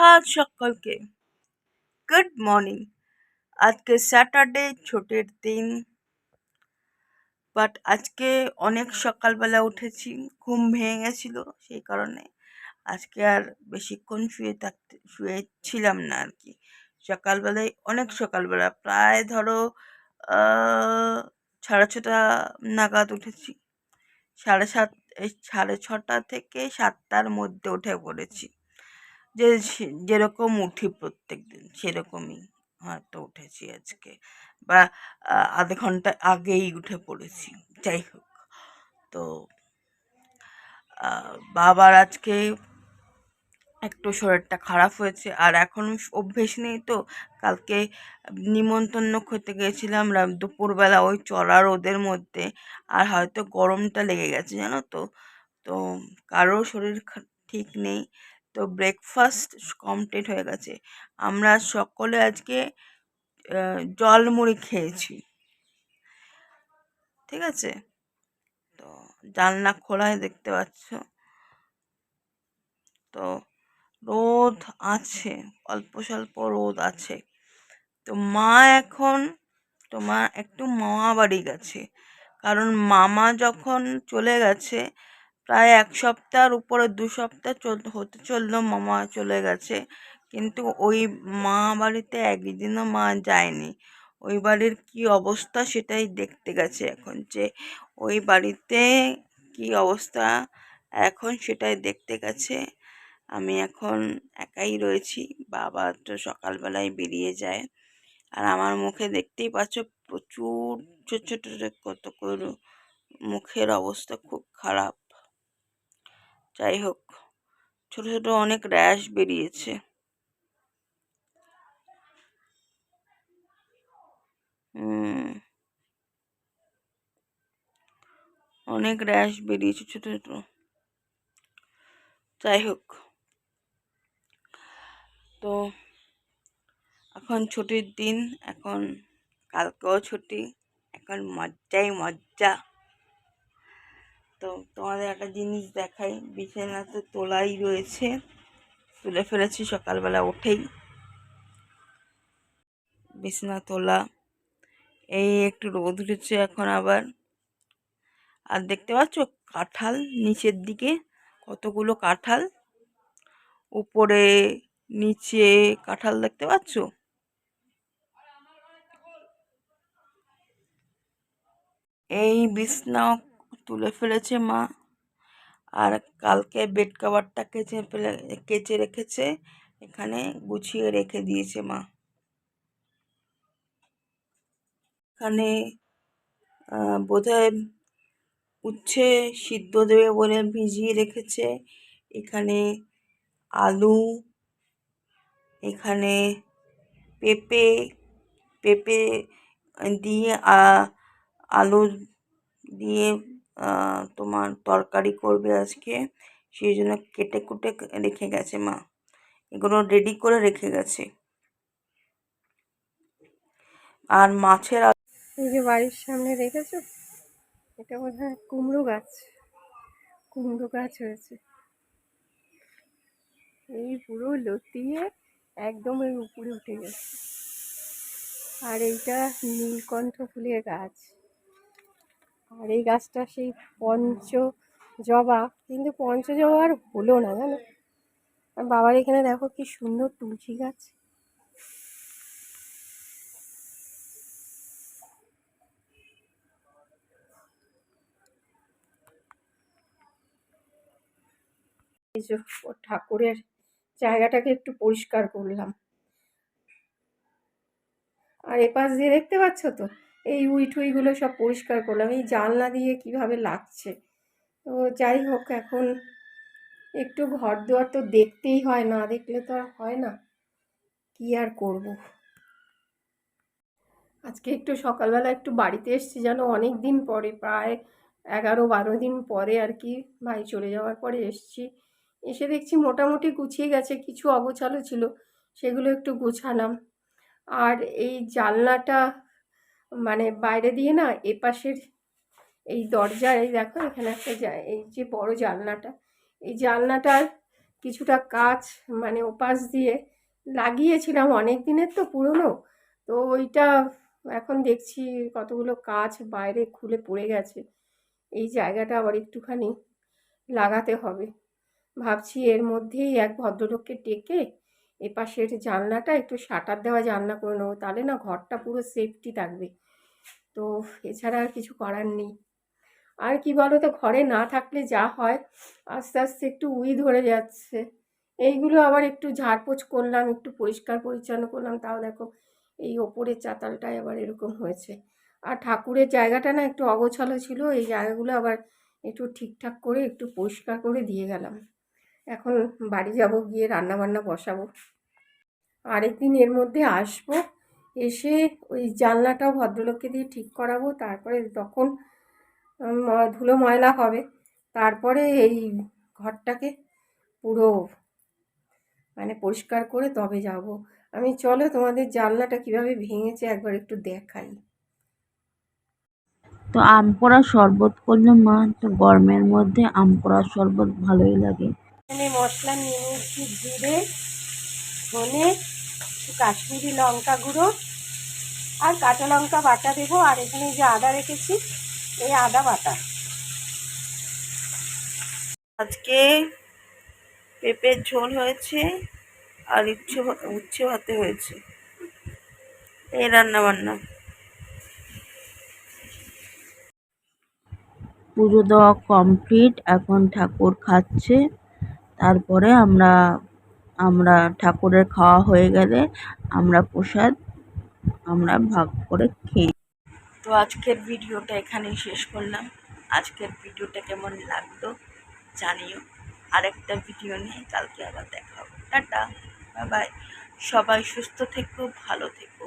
সুপ্রভাত সকলকে। Good morning আজকে স্যাটারডে ছুটির দিন। বাট আজকে অনেক সকালবেলা উঠেছি, ঘুম ভেঙে গেছিল, সেই কারণে আজকে আর বেশিক্ষণ শুয়ে থাকতে, শুয়ে ছিলাম না আর কি। সকালবেলায়, অনেক সকালবেলা, প্রায় ধরো সাড়ে ছটা নাগাদ উঠেছি। সাড়ে সাত সাড়ে ছটা থেকে সাতটার মধ্যে উঠে পড়েছি। যে যেরকম উঠি প্রত্যেক দিন সেরকমই হয়তো উঠেছি আজকে। বা আধ ঘণ্টা আগেই উঠে পড়েছি, যাই হোক। তো বাবার আজকে একটু শরীরটা খারাপ হয়েছে, আর এখন অভ্যেস নেই তো। কালকে নিমন্ত্রণ খেতে গিয়েছিলাম দুপুরবেলা ওই চড়া রোদের মধ্যে, আর হয়তো গরমটা লেগে গেছে, জানো তো। তো, কারোর শরীর ঠিক নেই। তো ব্রেকফাস্ট কমপ্লিট হয়ে গেছে। আমরা সকলে আজকে জল মুড়ি খেয়েছি। ঠিক আছে? তো জানলা খোলায় দেখতে পাচ্ছ। তো রোদ আছে, অল্প স্বল্প রোদ আছে। তো মা এখন তোমার একটু মামা বাড়ি গেছে। কারণ মামা যখন চলে গেছে প্রায় এক সপ্তাহর উপরে দু সপ্তাহ চল, হতে চলল, মামা চলে গেছে। কিন্তু ওই মা বাড়িতে একদিনও মা যায়নি। ওই বাড়ির কী অবস্থা সেটাই দেখতে গেছে এখন যে ওই বাড়িতে কী অবস্থা এখন সেটাই দেখতে গেছে। আমি এখন একাই রয়েছি, বাবা তো সকালবেলায় বেরিয়ে যায়। আর আমার মুখে দেখতেই পাচ্ছ প্রচুর ছোট ছোট কত মুখের অবস্থা খুব খারাপ। যাই হোক, ছোট ছোট অনেক র্যাশ বেরিয়েছে। অনেক র্যাশ বেরিয়েছে ছোট ছোট। যাই হোক। তো এখন ছুটির দিন, এখন কালকেও ছুটি, এখন মজ্জাই মজ্জা। তো তোমাদের একটা জিনিস দেখাই। বিছানাতে তোলাই রয়েছে। তুলে ফেলেছি সকালবেলা উঠেই। বিছানা তোলা। এই একটু রোদ উঠেছে এখন আবার। আর দেখতে পাচ্ছ কাঁঠাল নিচের দিকে, কতগুলো কাঁঠাল? উপরে, নিচে কাঁঠাল দেখতে পাচ্ছ? এই বিছনা তুলে ফেলেছে মা। আর কালকে বেড কাভারটা কেচে ফেলে, কেচে রেখেছে, এখানে গুছিয়ে রেখে দিয়েছে মা। এখানে বোধহয় উচ্ছে সিদ্ধ দেবে বলে ভিজিয়ে রেখেছে। এখানে আলু, এখানে পেঁপে পেঁপে দিয়ে আলু দিয়ে তোমার তরকারি করবে আজকে। সেই জন্য কেটে কুটে রেখে গেছে মা। এগুলো রেডি করে রেখে গেছে। আর মাছের এই যে বাড়ির সামনে রেখেছো? এটা বোধ হয় কুমড়ো গাছ। কুমড়ো গাছ হয়েছে। এই পুরো লতিয়ে একদম এর উপরে উঠে গেছে। আর এইটা নীলকণ্ঠ ফুলের গাছ। আর এই গাছটা সেই পঞ্চ জবা কিন্তু পঞ্চ জবা আর হলো না, জানো? আর বাবার এখানে দেখো কি সুন্দর তুলসী গাছ। ঠাকুরের জায়গাটাকে একটু পরিষ্কার করলাম। আর এপাশ দিয়ে দেখতে পাচ্ছ তো? এই উইঠুইগুলো সব পরিষ্কার করলাম। এই জানলা দিয়ে কীভাবে লাগছে? তো যাই হোক, এখন একটু ঘর দুয়ার তো দেখতেই হয়, না দেখলে তো আর হয় না। কি আর করব? আজকে একটু সকালবেলা একটু বাড়িতে এসছি, যেন অনেক দিন পরে, প্রায় এগারো বারো দিন পরে আর কি ভাই চলে যাওয়ার পরে এসছি। এসে দেখছি মোটামুটি গুছিয়ে গেছে, কিছু অগোছালো ছিল, সেগুলো একটু গুছালাম। আর এই জানলাটা মানে বাইরে দিয়ে না এপাশের এই দরজার এই দেখো এখানে একটা এই যে বড় জানলাটা, এই জানলাটার কিছুটা কাজ মানে ওপাশ দিয়ে লাগিয়েছিলাম অনেক দিনের তো পুরনো, তো ওইটা এখন দেখছি কতগুলো কাচ বাইরে খুলে পড়ে গেছে, এই জায়গাটা আবার একটুখানি লাগাতে হবে। ভাবছি এর মধ্যেই এক ভদ্রলোককে ডেকে এপাশের জানলাটা, একটু শাটার দেওয়া জানলা করে নেব। তাহলে না ঘরটা পুরো সেফটি থাকবে। তো এছাড়া আর কিছু করার নেই। আর কি বলো তো ঘরে না থাকলে যা হয়, আস্তে আস্তে একটু উই ধরে যাচ্ছে। এইগুলো আবার একটু ঝাড়পোছ করলাম, একটু পরিষ্কার পরিচ্ছন্ন করলাম। তাও দেখো এই ওপরের চাতালটায় আবার এরকম হয়েছে। আর ঠাকুরের জায়গাটা না একটু অগোছালো ছিল, এই জায়গাগুলো আবার একটু ঠিকঠাক করে, একটু পরিষ্কার করে দিয়ে গেলাম। এখন বাড়ি যাব, গিয়ে রান্না বান্না বসাবো। আরেকদিন এর মধ্যে আসব, এসে ওই জানলাটাও ভদ্রলোককে দিয়ে ঠিক করাবো, তারপরে তখন ধুলো ময়লা হবে। তারপরে এই ঘরটাকে পুরো মানে পরিষ্কার করে তবে যাব। আমি চলো তোমাদের জানলাটা কীভাবে ভেঙেছে একবার একটু দেখাই। তো আম পোড়া শরবত করল মা, তো গরমের মধ্যে আম পোড়া শরবত ভালোই লাগে। এখানে মশলা নিয়ে নিচ্ছি জিরে, ধনে কাশ্মীরি লঙ্কা গুঁড়ো আর কাঁচা লঙ্কা বাটা দেবো। আর এখানে যে আদা রেখেছি, এই আদা বাটা। আজকে পেঁপের ঝোল হয়েছে আর ইচ্ছে উচ্ছে ভাতে হয়েছে। এই রান্না বান্না পুজো দেওয়া কমপ্লিট, এখন ঠাকুর খাচ্ছে। তারপরে আমরা আমরা ঠাকুরের খাওয়া হয়ে গেলে আমরা প্রসাদ আমরা ভাগ করে খেয়ে তো আজকের ভিডিওটা এখানেই শেষ করলাম। আজকের ভিডিওটা কেমন লাগল জানিও। আরেকটা ভিডিও নিয়ে কালকে আবার দেখা হবে। Tata, bye bye. সবাই সুস্থ থেকো, ভালো থেকো।